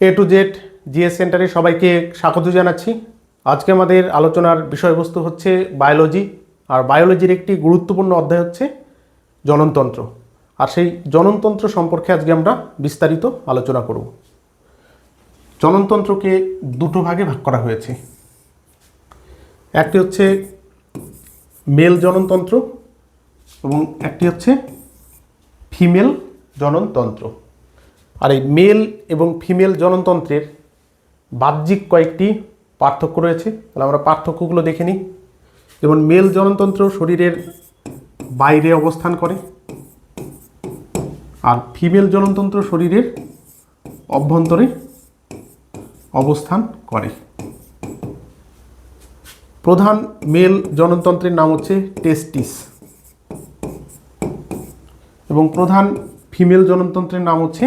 A to Z GS সেন্টারে সবাইকে স্বাগত জানাচ্ছি। আজকে আমাদের আলোচনার বিষয়বস্তু হচ্ছে বায়োলজি আর বায়োলজির একটি গুরুত্বপূর্ণ অধ্যায় হচ্ছে জননতন্ত্র। আর সেই জননতন্ত্র সম্পর্কে আজকে আমরা বিস্তারিত আলোচনা করব। জননতন্ত্রকে দুটো ভাগে ভাগ করা হয়েছে। একটি হচ্ছে মেল জননতন্ত্র এবং একটি হচ্ছে ফিমেল জননতন্ত্র। আর এই মেল এবং ফিমেল জননতন্ত্রের বাহ্যিক কয়েকটি পার্থক্য রয়েছে। তাহলে আমরা পার্থক্যগুলো দেখে নিই। যেমন মেল জননতন্ত্র শরীরের বাইরে অবস্থান করে, আর ফিমেল জননতন্ত্র শরীরের অভ্যন্তরে অবস্থান করে। প্রধান মেল জননতন্ত্রের নাম হচ্ছে টেস্টিস এবং প্রধান ফিমেল জননতন্ত্রের নাম হচ্ছে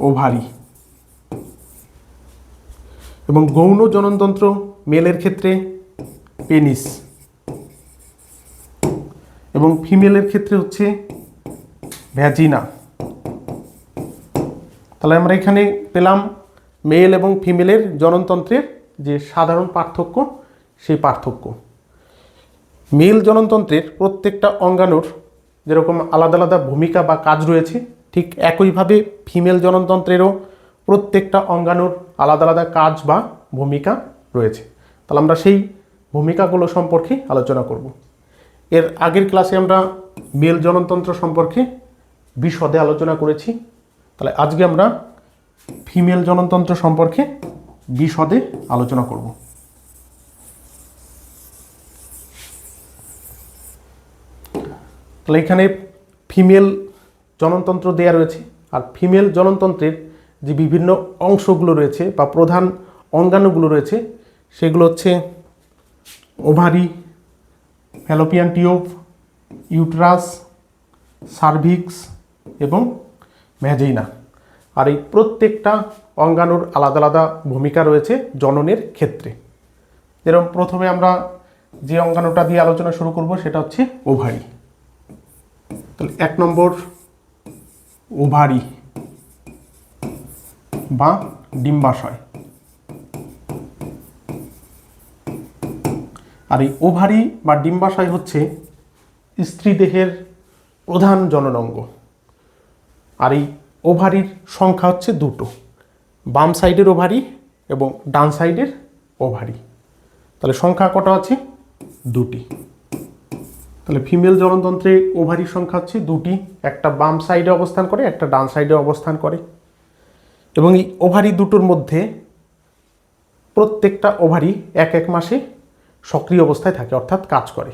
ওভারি এবং গৌণ জননতন্ত্র মেলের ক্ষেত্রে পেনিস। এবং ফিমেলের ক্ষেত্রে হচ্ছে ভ্যাজিনা। তাহলে আমরা এখানে পেলাম মেল এবং ফিমেলের জননতন্ত্রের যে সাধারণ পার্থক্য, সেই পার্থক্য। মেল জননতন্ত্রের প্রত্যেকটা অঙ্গাণুর যেরকম আলাদা আলাদা ভূমিকা বা কাজ রয়েছে ঠিক একইভাবে ফিমেল জননতন্ত্রেরও প্রত্যেকটা অঙ্গাণুর আলাদা আলাদা কাজ বা ভূমিকা রয়েছে। তাহলে আমরা সেই ভূমিকাগুলো সম্পর্কে আলোচনা করব। এর আগের ক্লাসে আমরা মেল জননতন্ত্র সম্পর্কে বিশদে আলোচনা করেছি। তাহলে আজকে আমরা ফিমেল জননতন্ত্র সম্পর্কে বিশদে আলোচনা করব। তাহলে এখানে ফিমেল জননতন্ত্র দেয়া রয়েছে আর ফিমেল জননতন্ত্রের যে বিভিন্ন অংশগুলো রয়েছে বা প্রধান অঙ্গাণুগুলো রয়েছে, সেগুলো হচ্ছে ovary, fallopian tube, uterus, cervix এবং ম্যাজেইনা আর এই প্রত্যেকটা অঙ্গাণুর আলাদা আলাদা ভূমিকা রয়েছে জননের ক্ষেত্রে। যেরকম প্রথমে আমরা যে অঙ্গাণুটা দিয়ে আলোচনা শুরু করব, সেটা হচ্ছে ওভারি। তাহলে এক নম্বর ওভারি বা ডিম্বাশয়। আর এই ওভারি বা ডিম্বাশয় হচ্ছে স্ত্রী দেহের প্রধান জননঙ্গ আর এই ওভারির সংখ্যা হচ্ছে দুটো। বাম সাইডের ওভারি এবং ডান সাইডের ওভারি। তাহলে সংখ্যা কটা আছে? দুটি। তাহলে ফিমেল জননতন্ত্রে ওভারির সংখ্যা হচ্ছে দুটি। একটা বাম সাইডে অবস্থান করে, একটা ডান সাইডে অবস্থান করে। এবং এই ওভারি দুটোর মধ্যে প্রত্যেকটা ওভারি এক এক মাসে সক্রিয় অবস্থায় থাকে, অর্থাৎ কাজ করে।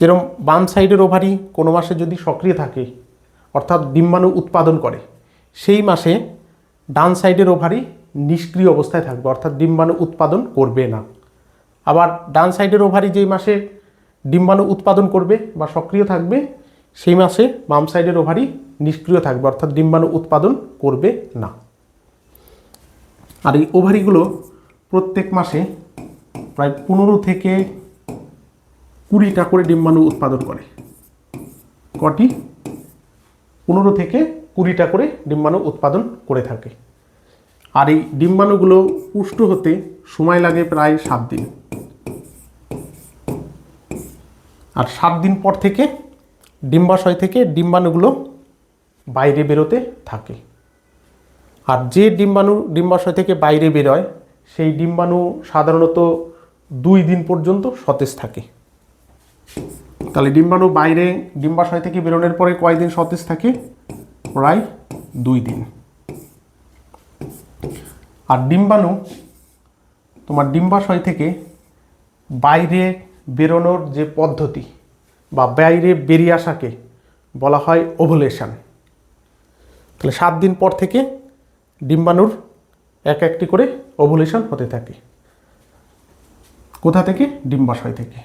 যেরকম বাম সাইডের ওভারি কোনো মাসে যদি সক্রিয় থাকে, অর্থাৎ ডিম্বাণু উৎপাদন করে, সেই মাসে ডান সাইডের ওভারি নিষ্ক্রিয় অবস্থায় থাকবে, অর্থাৎ ডিম্বাণু উৎপাদন করবে না। আবার ডান সাইডের ওভারি যেই মাসে ডিম্বাণু উৎপাদন করবে বা সক্রিয় থাকবে, সেই মাসে বাম সাইডের ওভারি নিষ্ক্রিয় থাকবে, অর্থাৎ ডিম্বাণু উৎপাদন করবে না। আর এই ওভারিগুলো প্রত্যেক মাসে প্রায় পনেরো থেকে কুড়িটা করে ডিম্বাণু উৎপাদন করে। কটি? পনেরো থেকে কুড়িটা করে ডিম্বাণু উৎপাদন করে থাকে। আর এই ডিম্বাণুগুলো পুষ্ট হতে সময় লাগে প্রায় সাত দিন। আর সাত দিন পর থেকে ডিম্বাশয় থেকে ডিম্বাণুগুলো বাইরে বেরোতে থাকে। আর যে ডিম্বাণু, ডিম্বাশয় থেকে বাইরে বেরোয়, সেই ডিম্বাণু সাধারণত দুই দিন পর্যন্ত সতেজ থাকে। তাহলে ডিম্বাণু বাইরে, ডিম্বাশয় থেকে বেরোনোর পরে কয়দিন সতেজ থাকে? প্রায় দুই দিন। আর ডিম্বাণু তোমার ডিম্বাশয় থেকে বাইরে বেরোনোর যে পদ্ধতি বা বাইরে বেরিয়ে আসাকে বলা হয় ওভুলেশন তাহলে সাত দিন পর থেকে ডিম্বাণুর এক একটি করে ওভুলেশন হতে থাকে। কোথা থেকে? ডিম্বাশয় থেকে।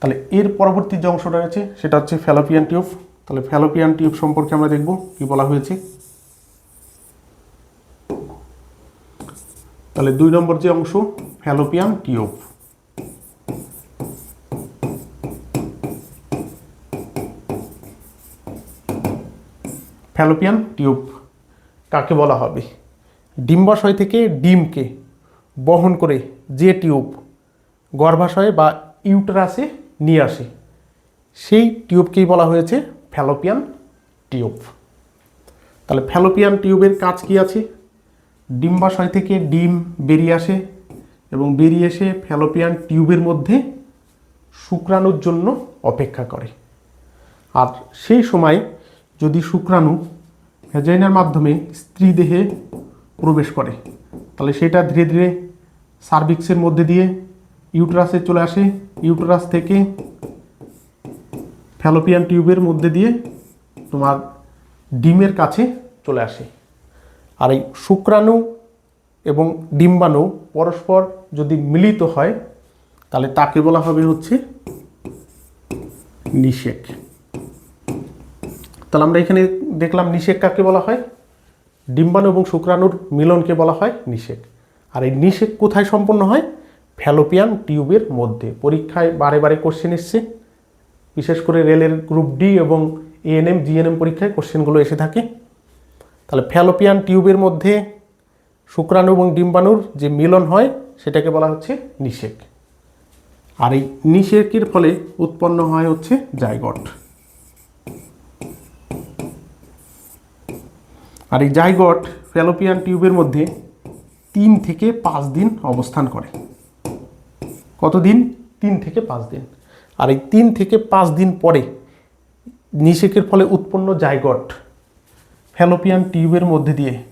তাহলে এর পরবর্তী যে অংশটা রয়েছে, সেটা হচ্ছে ফ্যালোপিয়ান টিউব। তাহলে ফ্যালোপিয়ান টিউব সম্পর্কে আমরা দেখব কি বলা হয়েছে। তাহলে দুই নম্বর যে অংশ, ফ্যালোপিয়ান টিউব। ফ্যালোপিয়ান টিউব, কাকে বলা হবে? ডিম্বাশয় থেকে ডিমকে বহন করে যে টিউব গর্ভাশয়ে বা ইউটেরাসে নিয়ে আসে, সেই টিউবকেই বলা হয়েছে ফ্যালোপিয়ান টিউব। তাহলে ফ্যালোপিয়ান টিউবের কাজ কি আছে? ডিম্বাশয় থেকে ডিম বেরিয়ে আসে এবং বেরিয়ে এসে ফ্যালোপিয়ান টিউবের মধ্যে শুক্রাণুর জন্য অপেক্ষা করে। আর সেই সময় যদি শুক্রাণু ভ্যাজাইনার মাধ্যমে স্ত্রী দেহে প্রবেশ করে, তাহলে সেটা ধীরে ধীরে সার্ভিক্সের মধ্যে দিয়ে ইউটেরাসে চলে আসে। ইউটেরাস থেকে ফ্যালোপিয়ান টিউবের মধ্যে দিয়ে তোমার ডিমের কাছে চলে আসে। আর এই শুক্রাণু এবং ডিম্বাণু পরস্পর যদি মিলিত হয়, তাহলে তাকে বলা হবে হচ্ছে নিষেক। তাহলে আমরা এখানে দেখলাম নিষেক কাকে বলা হয়? ডিম্বাণু এবং শুক্রাণুর মিলনকে বলা হয় নিষেক। আর এই নিষেক কোথায় সম্পন্ন হয়? ফ্যালোপিয়ান টিউবের মধ্যে। পরীক্ষায় বারে বারে কোশ্চেন এসছে। বিশেষ করে রেলের গ্রুপ ডি এবং এএনএম জিএনএম পরীক্ষায় কোশ্চেনগুলো এসে থাকে। তাহলে ফ্যালোপিয়ান টিউবের মধ্যে শুক্রাণু এবং ডিম্বাণুর যে মিলন হয়, সেটাকে বলা হচ্ছে নিষেক। আর এই নিষেকের ফলে উৎপন্ন হয় হচ্ছে জাইগট। আর এই জাইগট ফ্যালোপিয়ান টিউবের মধ্যে তিন থেকে পাঁচ দিন অবস্থান করে। কতদিন? তিন থেকে পাঁচ দিন। আর এই তিন থেকে পাঁচ দিন পরে নিষেকের ফলে উৎপন্ন জায়গট ফ্যালোপিয়ান টিউবের মধ্যে দিয়ে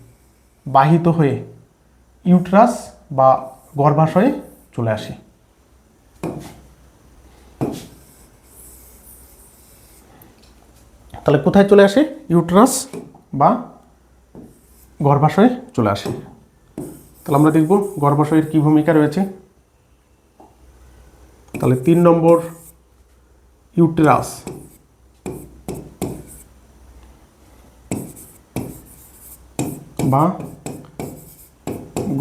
বাহিত হয়ে ইউট্রাস বা গর্ভাশয়ে চলে আসে। তাহলে কোথায় চলে আসে? ইউট্রাস বা গর্ভাশয়ে চলে আসে। তাহলে আমরা দেখব গর্ভাশয়ের কী ভূমিকা রয়েছে। তাহলে তিন নম্বর ইউটেরাস। বা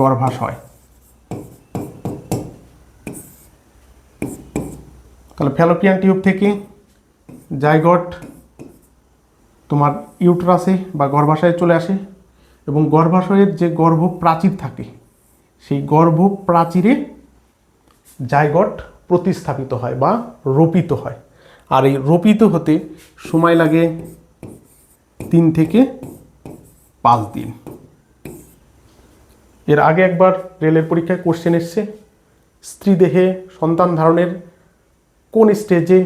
গর্ভাশয়। তাহলে ফ্যালোপিয়ান টিউব থেকে জাইগট তোমার ইউটরাসে বা গর্ভাশয়ে চলে আসে। এবং গর্ভাশয়ের যে গর্ভ প্রাচীর থাকে, সেই গর্ভ প্রাচীরে জাইগট প্রতিস্থাপিত হয় বা রোপিত হয়। আর এই রোপিত হতে সময় লাগে তিন থেকে পাঁচ দিন। এর আগে একবার রেলের পরীক্ষায় কোশ্চেন এসছে স্ত্রী দেহে সন্তান ধারণের কোন স্টেজে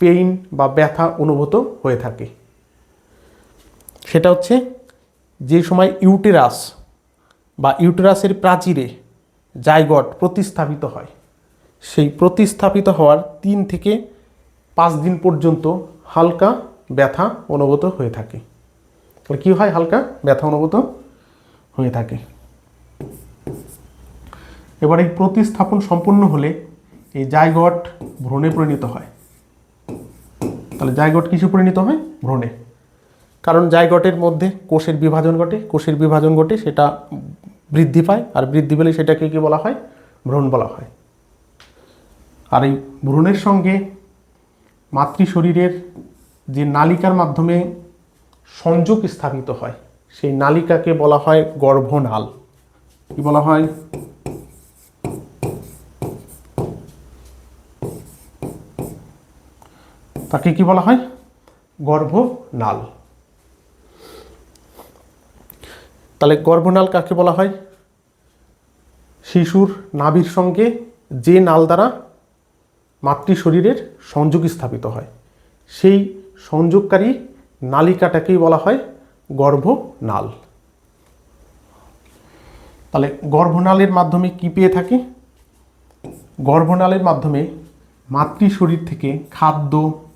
পেইন বা ব্যথা অনুভূত হয়ে থাকে? সেটা হচ্ছে যে সময় ইউটেরাস বা ইউটেরাসের প্রাচীরে জাইগট প্রতিস্থাপিত হয়, সেই প্রতিস্থাপিত হওয়ার তিন থেকে পাঁচ দিন পর্যন্ত হালকা ব্যথা অনুভূত হয়ে থাকে। তাহলে কী হয়? হালকা ব্যথা অনুভূত হয়ে থাকে। এবার এই প্রতিস্থাপন সম্পূর্ণ হলে এই জায়গট ভ্রণে পরিণত হয়। তাহলে জায়গট কিছু পরিণত হয়? ভ্রণে। কারণ জায়গটের মধ্যে কোষের বিভাজন ঘটে, কোষের বিভাজন ঘটে সেটা বৃদ্ধি পায়, আর বৃদ্ধি পেলে সেটাকে কী বলা হয়? ভ্রণ বলা হয়। আর এই ভ্রূণের সঙ্গে মাতৃ শরীরের যে নালিকার মাধ্যমে সংযোগ স্থাপিত হয়, সেই নালিকাকে বলা হয় গর্ভনাল। কি বলা হয়? তাকে কি বলা হয়? গর্ভনাল। তাহলে গর্ভনাল কাকে বলা হয়? শিশুর নাভির সঙ্গে যে নাল দ্বারা মাতৃ শরীরের সংযোগ স্থাপিত হয়, সেই সংযোগকারী নালিকাটাকেই বলা হয় গর্ভনাল। তাহলে গর্ভনালের মাধ্যমে কি পেয়ে থাকি? গর্ভনালের মাধ্যমে মাতৃ শরীর থেকে খাদ্য,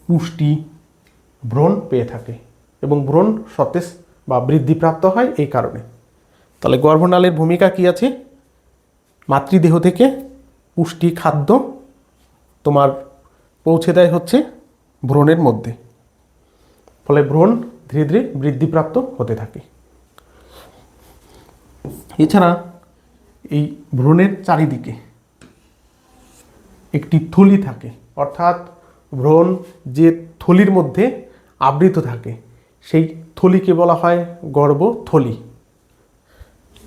পুষ্টি, ব্রণ পেয়ে থাকে এবং ব্রণ সতেজ বা বৃদ্ধিপ্রাপ্ত হয় এই কারণে। তাহলে গর্ভনালের ভূমিকা কি আছে? মাতৃদেহ থেকে পুষ্টি খাদ্য তোমার পৌঁছে দেয় হচ্ছে ভ্রণের মধ্যে। ফলে ভ্রূণ ধীরে ধীরে বৃদ্ধিপ্রাপ্ত হতে থাকে। এছাড়া এই ভ্রূণের চারিদিকে একটি থলি থাকে, অর্থাৎ ভ্রূণ যে থলির মধ্যে আবৃত থাকে, সেই থলিকে বলা হয় গর্ভথলি।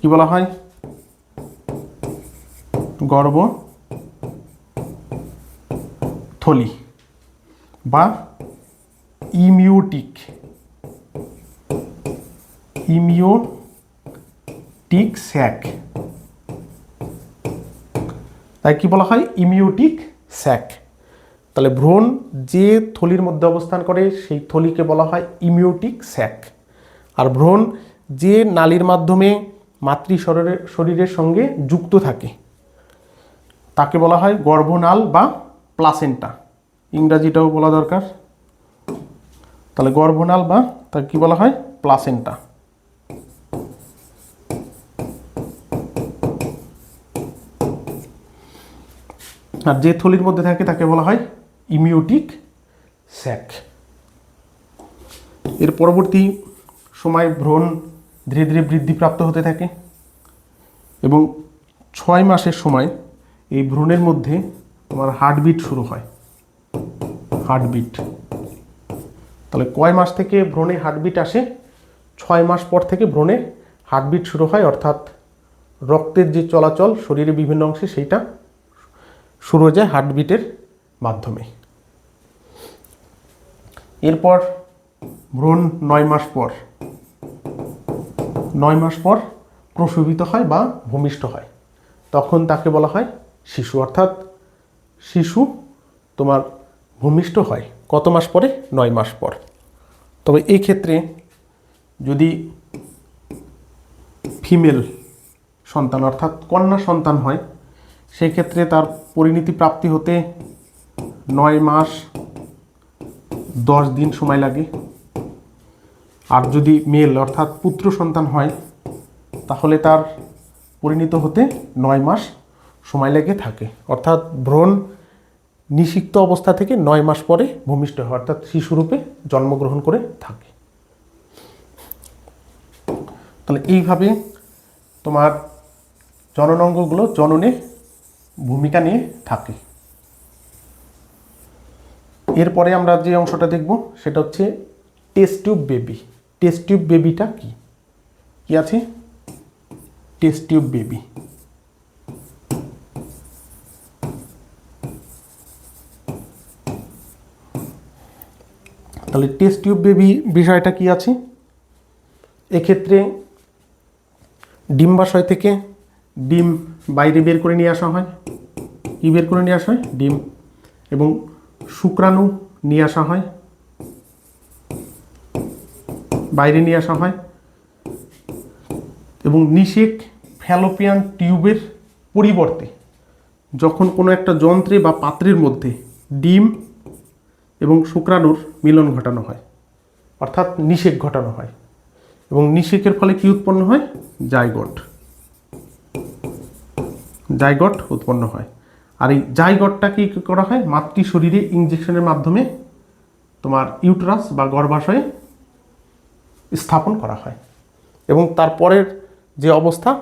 কি বলা হয়? গর্ব থলি বা ইমিউটিক। ইমিউটিক স্যাক। তাই কি বলা হয়? Amniotic sac. তাহলে ভ্রূণ যে থলির মধ্যে অবস্থান করে, সেই থলিকে বলা হয় ইমিউটিক স্যাক। আর ভ্রূণ যে নালীর মাধ্যমে মাতৃ শরীরের শরীরের সঙ্গে যুক্ত থাকে। তাকে বলা হয় গর্ভনাল বা প্লাসেন্টা। ইংরাজিটাও বলা দরকার। তাহলে গর্ভনাল বা তাকে কি বলা হয়? প্লাসেন্টা। আর যে থলির মধ্যে থাকে, তাকে বলা হয় ইমিউটিক স্যাক। এর পরবর্তী সময় ভ্রূণ ধীরে ধীরে বৃদ্ধিপ্রাপ্ত হতে থাকে। এবং ছয় মাসের সময় এই ভ্রূণের মধ্যে তোমার হার্টবিট শুরু হয়। হার্টবিট। তাহলে কয় মাস থেকে ভ্রূণে হার্টবিট আসে, ছয় মাস পর থেকে ভ্রূণে হার্টবিট শুরু হয়, অর্থাৎ রক্তের যে চলাচল, শরীরের বিভিন্ন অংশে সেইটা শুরু হয়ে যায় হার্টবিটের মাধ্যমে। এরপর ভ্রূণ নয় মাস পর নয় মাস পর প্রসবিত হয় বা ভূমিষ্ঠ হয়। তখন তাকে বলা হয় শিশু। অর্থাৎ শিশু তোমার ভূমিষ্ঠ হয় কত মাস পরে? নয় মাস পর। তবে এই ক্ষেত্রে যদি ফিমেল সন্তান অর্থাৎ কন্যা সন্তান হয় সেই ক্ষেত্রে তার পরিণতি প্রাপ্তি হতে নয় মাস দশ দিন সময় লাগে। আর যদি মেল অর্থাৎ পুত্র সন্তান হয়, তাহলে তার পরিণত হতে নয় মাস সময় লেগে থাকে। অর্থাৎ ভ্রূণ নিষিক্ত অবস্থা থেকে নয় মাস পরে ভূমিষ্ঠ হয়, অর্থাৎ শিশুরূপে জন্মগ্রহণ করে থাকে। তাহলে এইভাবে তোমার জননাঙ্গগুলো জননে ভূমিকা নিয়ে থাকে। এরপরে আমরা যে অংশটা দেখব, সেটা হচ্ছে test tube baby. Test tube বেবিটা কি? কি আছে? Test tube baby. তাহলে টেস্ট টিউব বেবি বিষয়টা কি আছে? এক্ষেত্রে ডিম্বাশয় থেকে ডিম বাইরে বের করে নিয়ে আসা হয়। কি বের করে নিয়ে আসা হয়? ডিম। এবং শুক্রাণু নিয়ে আসা হয়। বাইরে নিয়ে আসা হয়। এবং নিষেক ফ্যালোপিয়ান টিউবের পরিবর্তে যখন কোনো একটা যন্ত্রে বা পাত্রের মধ্যে ডিম এবং শুক্রাণুর মিলন ঘটানো হয়, অর্থাৎ নিষেক ঘটানো হয় এবং নিষেকের ফলে কি উৎপন্ন হয়? জাইগট। জাইগট উৎপন্ন হয়। আর এই জাইগটটা কি করা হয়? মাতৃ শরীরে ইঞ্জেকশনের মাধ্যমে তোমার ইউটরাস বা গর্ভাশয়ে স্থাপন করা হয়। এবং তারপরের যে অবস্থা,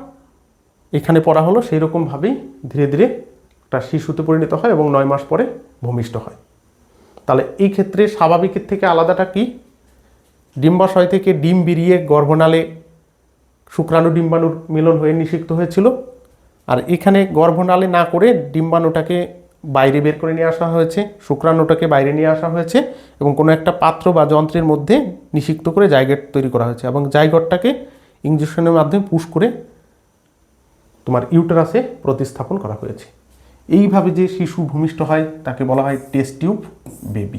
এখানে পড়া হলো সেই রকমভাবেই ধীরে ধীরে একটা শিশুতে পরিণত হয় এবং নয় মাস পরে ভূমিষ্ঠ হয়। তাহলে এই ক্ষেত্রে স্বাভাবিকের থেকে আলাদাটা কি? ডিম্বাশয় থেকে ডিম বেরিয়ে গর্ভনালে শুক্রাণু ডিম্বাণুর মিলন হয়ে নিষিক্ত হয়েছিল। আর এখানে গর্ভনালে না করে ডিম্বাণুটাকে বাইরে বের করে নিয়ে আসা হয়েছে শুক্রাণুটাকে বাইরে নিয়ে আসা হয়েছে এবং কোনো একটা পাত্র বা যন্ত্রের মধ্যে নিষিক্ত করে জায়গট তৈরি করা হয়েছে এবং জায়গটটাকে ইঞ্জেকশনের মাধ্যমে পুশ করে তোমার ইউটারাসে প্রতিস্থাপন করা হয়েছে। এইভাবে যে শিশু ভূমিষ্ঠ হয়, তাকে বলা হয় টেস্ট টিউব বেবি।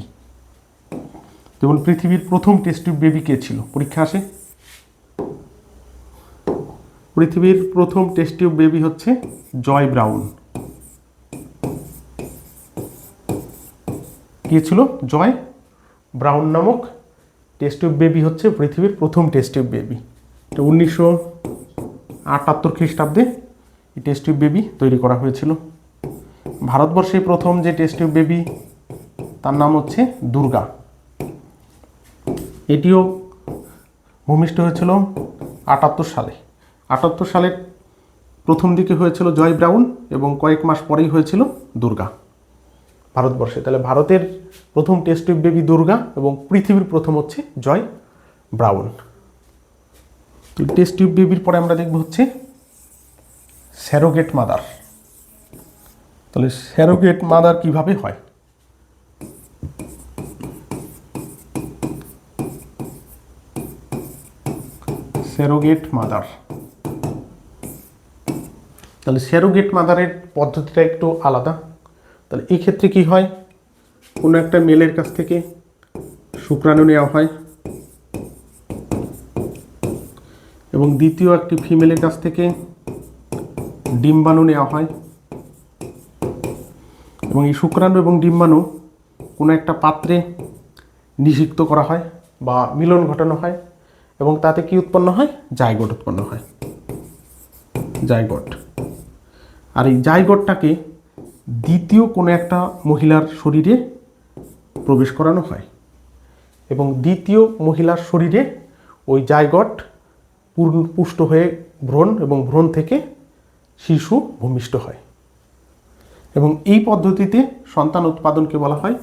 যেমন পৃথিবীর প্রথম টেস্ট টিউব বেবি কে ছিল? পরীক্ষা আসে। পৃথিবীর প্রথম টেস্ট টিউব বেবি হচ্ছে জয় ব্রাউন। কে ছিল? জয় ব্রাউন নামক টেস্ট টিউব বেবি হচ্ছে পৃথিবীর প্রথম টেস্ট টিউব বেবি এটা উনিশশো আটাত্তর খ্রিস্টাব্দে এই টেস্ট টিউব বেবি তৈরি করা হয়েছিল। ভারতবর্ষে প্রথম যে টেস্ট টিউব বেবি তার নাম হচ্ছে দুর্গা। এটিও ভূমিষ্ঠ হয়েছিল আটাত্তর সালে। আটাত্তর সালের প্রথম দিকে হয়েছিল জয় ব্রাউন এবং কয়েক মাস পরেই হয়েছিল দুর্গা। ভারতবর্ষে। তাহলে ভারতের প্রথম টেস্ট টিউব বেবি দুর্গা এবং পৃথিবীর প্রথম হচ্ছে জয় ব্রাউন। টেস্ট টিউব বেবির পরে আমরা দেখব হচ্ছে স্যারোগেট মাদার তাহলে স্যারোগেট মাদার কীভাবে হয়? স্যারোগেট মাদার তাহলে স্যারোগেট মাদারের পদ্ধতিটা একটু আলাদা। তাহলে এই ক্ষেত্রে কি হয়? কোনো একটা মেলের কাছ থেকে শুক্রাণু নেওয়া হয়। এবং দ্বিতীয় একটি ফিমেলের কাছ থেকে ডিম্বাণু নেওয়া হয়। এবং এই শুক্রাণু এবং ডিম্বাণু কোনো একটা পাত্রে নিষিক্ত করা হয় বা মিলন ঘটানো হয় এবং তাতে কি উৎপন্ন হয়? জাইগোট উৎপন্ন হয়। জাইগোট আর এই জাইগোটটাকে দ্বিতীয় কোনো একটা মহিলার শরীরে প্রবেশ করানো হয় এবং দ্বিতীয় মহিলার শরীরে ওই জায়গট পূর্ণ পুষ্ট হয়ে ভ্রূণ এবং ভ্রূণ থেকে শিশু ভূমিষ্ঠ হয়। এবং এই পদ্ধতিতে সন্তান উৎপাদনকে বলা হয়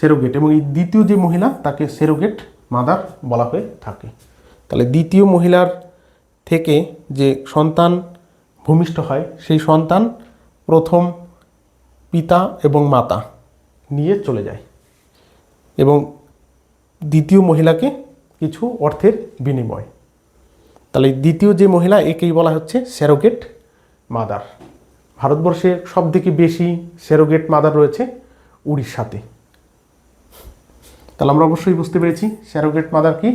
সেরোগেট এবং এই দ্বিতীয় যে মহিলা, তাকে সেরোগেট মাদার বলা হয়ে থাকে। তাহলে দ্বিতীয় মহিলার থেকে যে সন্তান ভূমিষ্ঠ হয়, সেই সন্তান প্রথম পিতা এবং মাতা নিয়ে চলে যায় এবং দ্বিতীয় মহিলাকে কিছু অর্থের বিনিময়। তাহলে দ্বিতীয় যে মহিলা, একেই বলা হচ্ছে স্যারোগেট মাদার ভারতবর্ষে সব থেকে বেশি স্যারোগেট মাদার রয়েছে উড়িষ্যাতে। তাহলে আমরা অবশ্যই বুঝতে পেরেছি স্যারোগেট মাদার কি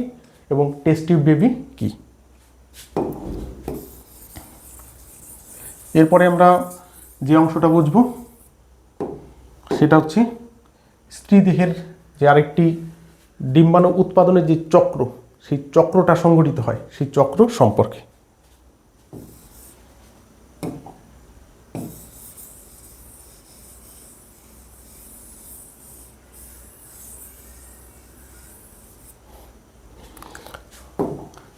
এবং টেস্টিভ বেবি কি। এরপরে আমরা যে অংশটা বুঝব সেটা হচ্ছে স্ত্রী দেহের যে আরেকটি ডিম্বাণু উৎপাদনের যে চক্র, সেই চক্রটা সংগঠিত হয়, সেই চক্র সম্পর্কে।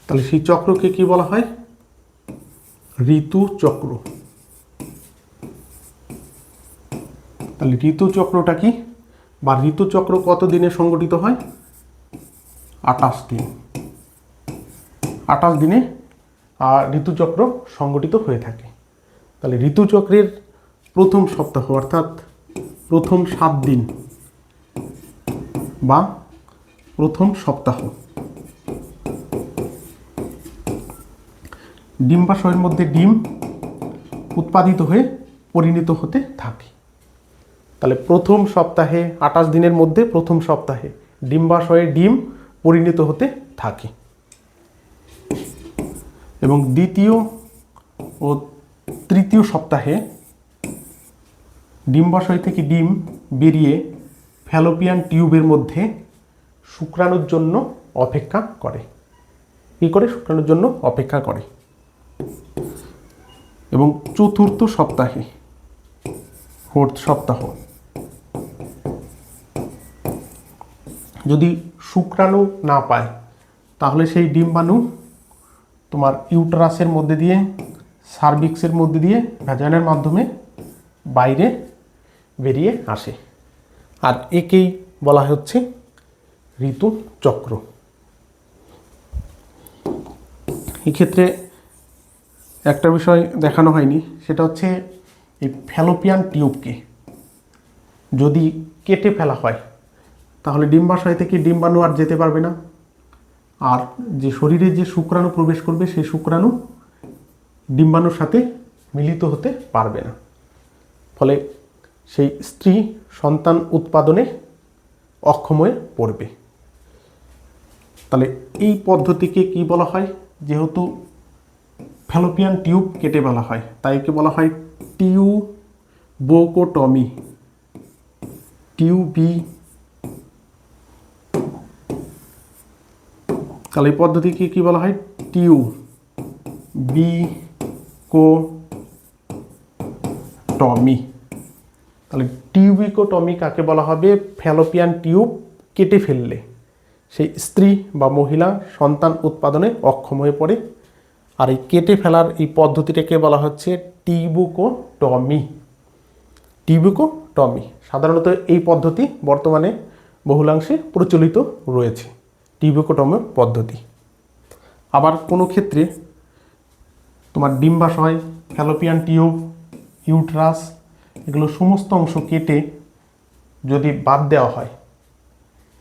তাহলে সেই চক্রকে কি বলা হয়? ঋতু চক্র তাহলে ঋতুচক্রটা কি? বা ঋতুচক্র কত দিনে সংগঠিত হয়? আটাশ দিন। আটাশ দিনে ঋতুচক্র সংগঠিত হয়ে থাকে। তাহলে ঋতুচক্রের প্রথম সপ্তাহ, অর্থাৎ প্রথম সাত দিন বা প্রথম সপ্তাহ। ডিম্বাশয়ের মধ্যে ডিম উৎপাদিত হয়ে পরিণত হতে থাকে। তাহলে প্রথম সপ্তাহে আঠাশ দিনের মধ্যে প্রথম সপ্তাহে ডিম্বাশয়ে ডিম পরিণত হতে থাকে। এবং দ্বিতীয় ও তৃতীয় সপ্তাহে ডিম্বাশয় থেকে ডিম বেরিয়ে ফ্যালোপিয়ান টিউবের মধ্যে শুক্রাণুর জন্য অপেক্ষা করে। কী করে? শুক্রাণুর জন্য অপেক্ষা করে। এবং চতুর্থ সপ্তাহে, ফোর্থ সপ্তাহ যদি শুক্রাণু না পায়, তাহলে সেই ডিম্বাণু তোমার ইউটারাসের মধ্যে দিয়ে সার্ভিক্সের মধ্যে দিয়ে ভ্যাজানের মাধ্যমে বাইরে বেরিয়ে আসে। আর একেই বলা হচ্ছে ঋতু চক্র। এক্ষেত্রে একটা বিষয় দেখানো হয়নি, সেটা হচ্ছে এই ফ্যালোপিয়ান টিউবকে যদি কেটে ফেলা হয় তাহলে ডিম্বাশয় থেকে ডিম্বাণু আর যেতে পারবে না। আর যে শরীরে যে শুক্রাণু প্রবেশ করবে, সেই শুক্রাণু ডিম্বাণুর সাথে মিলিত হতে পারবে না। ফলে সেই স্ত্রী সন্তান উৎপাদনে অক্ষম হয়ে পড়বে। তাহলে এই পদ্ধতিকে কি বলা হয়? যেহেতু ফ্যালোপিয়ান টিউব কেটে বলা হয়, তাই একে বলা হয় টিউবোকোটমি। টিউবি তাহলে এই পদ্ধতিকে কী বলা হয়? টিউ বি কো টমি তাহলে টিউবিকোটমি কাকে বলা হবে? ফ্যালোপিয়ান টিউব কেটে ফেললে। সেই স্ত্রী বা মহিলা সন্তান উৎপাদনে অক্ষম হয়ে পড়ে। আর এই কেটে ফেলার এই পদ্ধতিটাকে বলা হচ্ছে টিবুকোটমি টিবুকোটমি সাধারণত এই পদ্ধতি বর্তমানে বহুলাংশে প্রচলিত রয়েছে। টিবুকোটমি পদ্ধতি। আবার কোনো ক্ষেত্রে তোমার ডিম্বাশয়, ফ্যালোপিয়ান টিউব, ইউট্রাস এগুলো সমস্ত অংশ কেটে যদি বাদ দেওয়া হয়,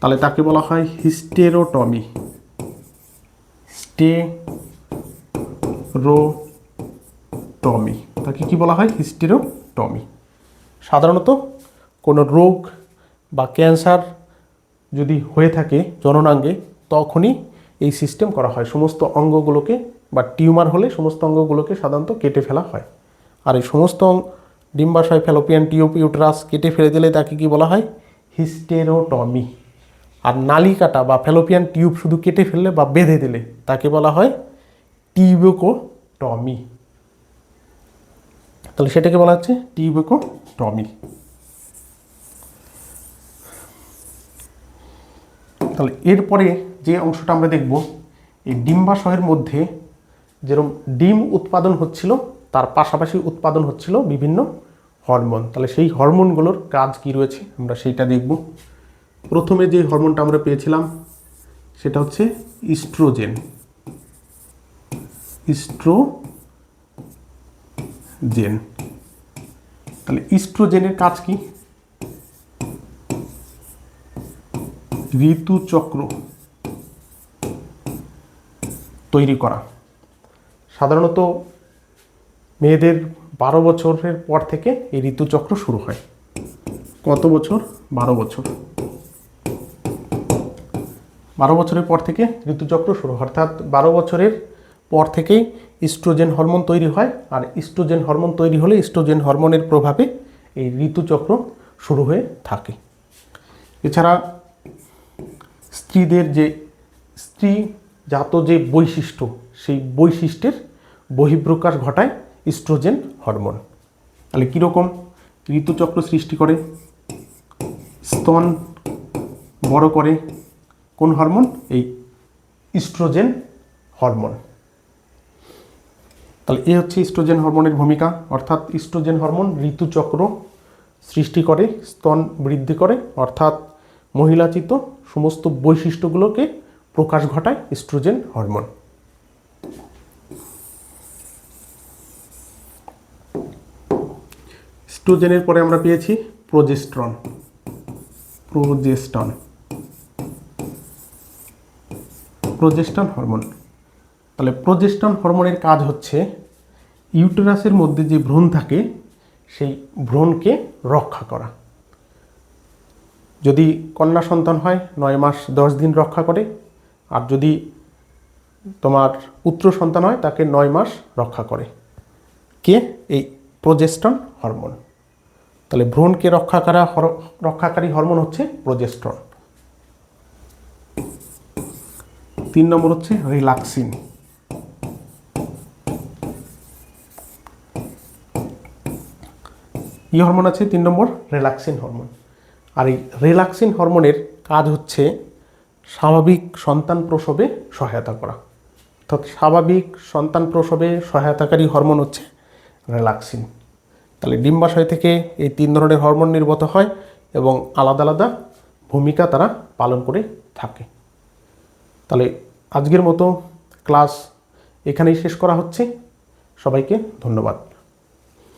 তাহলে তাকে বলা হয় হিস্টেরোটমি। স্টেরোটমি তাকে কি বলা হয়? হিস্টেরোটমি। সাধারণত কোনো রোগ বা ক্যান্সার যদি হয়ে থাকে জননাঙ্গে, তখনই এই সিস্টেম করা হয়। সমস্ত অঙ্গগুলোকে বা টিউমার হলে সমস্ত অঙ্গগুলোকে সাধারণত কেটে ফেলা হয়। আর এই সমস্ত ডিম্বাশয়, ফ্যালোপিয়ান টিউব ইউট্রাস কেটে ফেলে দিলে তাকে কি বলা হয়? হিস্টেরোটমি। আর নালি কাটা বা ফ্যালোপিয়ান টিউব শুধু কেটে ফেললে বা বেঁধে দিলে তাকে বলা হয় টিউবোকোটমি। তাহলে সেটাকে বলা হচ্ছে টিউবোকোটমি। তাহলে এরপরে যে অংশটা আমরা দেখব, এই ডিম্বাশয়ের মধ্যে যেরকম ডিম উৎপাদন হচ্ছিল, তার পাশাপাশি উৎপাদন হচ্ছিল বিভিন্ন হরমোন। তাহলে সেই হরমোনগুলোর কাজ কি রয়েছে আমরা সেইটা দেখব। প্রথমে যে হরমোনটা আমরা পেয়েছিলাম, সেটা হচ্ছে ইস্ট্রোজেন। ইস্ট্রোজেন। তাহলে ইস্ট্রোজেনের কাজ কি? ঋতুচক্র তৈরি করা। সাধারণত মেয়েদের বারো বছরের পর থেকে এই ঋতুচক্র শুরু হয়। কত বছর? বারো বছর। বারো বছরের পর থেকে ঋতুচক্র শুরু হয়। অর্থাৎ বারো বছরের পর থেকেই ইস্ট্রোজেন হরমোন তৈরি হয় আর ইস্ট্রোজেন হরমোন তৈরি হলে ইস্ট্রোজেন হরমোনের প্রভাবে এই ঋতুচক্র শুরু হয়ে থাকে। এছাড়া স্ত্রীদের যে স্ত্রী জাত যে বৈশিষ্ট্য, সেই বৈশিষ্ট্যের বহিঃপ্রকাশ ঘটায় ইস্ট্রোজেন হরমোন তাহলে কীরকম? ঋতুচক্র সৃষ্টি করে, স্তন বড় করে, কোন হরমোন এই ইস্ট্রোজেন হরমোন তাহলে এ হচ্ছে ইস্ট্রোজেন হরমোনের ভূমিকা, অর্থাৎ ইস্ট্রোজেন হরমোন ঋতুচক্র সৃষ্টি করে, স্তন বৃদ্ধি করে, অর্থাৎ মহিলাচিত সমস্ত বৈশিষ্ট্যগুলোকে প্রকাশ ঘটায় ইস্ট্রোজেন হরমোন ইস্ট্রোজেনের পরে আমরা পেয়েছি প্রোজেস্ট্রন প্রোজেস্টন প্রোজেস্টন হরমোন তাহলে প্রোজেস্টন হরমোনের কাজ হচ্ছে ইউটেরাসের মধ্যে যে ভ্রূণ থাকে, সেই ভ্রূণকে রক্ষা করা। যদি কন্যা সন্তান হয়, নয় মাস দশ দিন রক্ষা করে। আর যদি তোমার পুত্র সন্তান হয়, তাকে নয় মাস রক্ষা করে। কে? এই প্রোজেস্টন হরমোন। তাহলে ভ্রূণকে রক্ষা করা রক্ষাকারী হরমোন হচ্ছে প্রোজেস্ট্রন তিন নম্বর হচ্ছে রিলাক্সিন কি হরমোন আছে? তিন নম্বর রিলাক্সিন হরমোন। আর এই রিলাক্সিন হরমোনের কাজ হচ্ছে স্বাভাবিক সন্তান প্রসবে সহায়তা করা। অর্থাৎ স্বাভাবিক সন্তান প্রসবে সহায়তাকারী হরমোন হচ্ছে রিলাক্সিন তাহলে ডিম্বাশয় থেকে এই তিন ধরনের হরমোন নির্গত হয় এবং আলাদা আলাদা ভূমিকা তারা পালন করে থাকে। তাহলে আজকের মতো ক্লাস এখানেই শেষ করা হচ্ছে। সবাইকে ধন্যবাদ।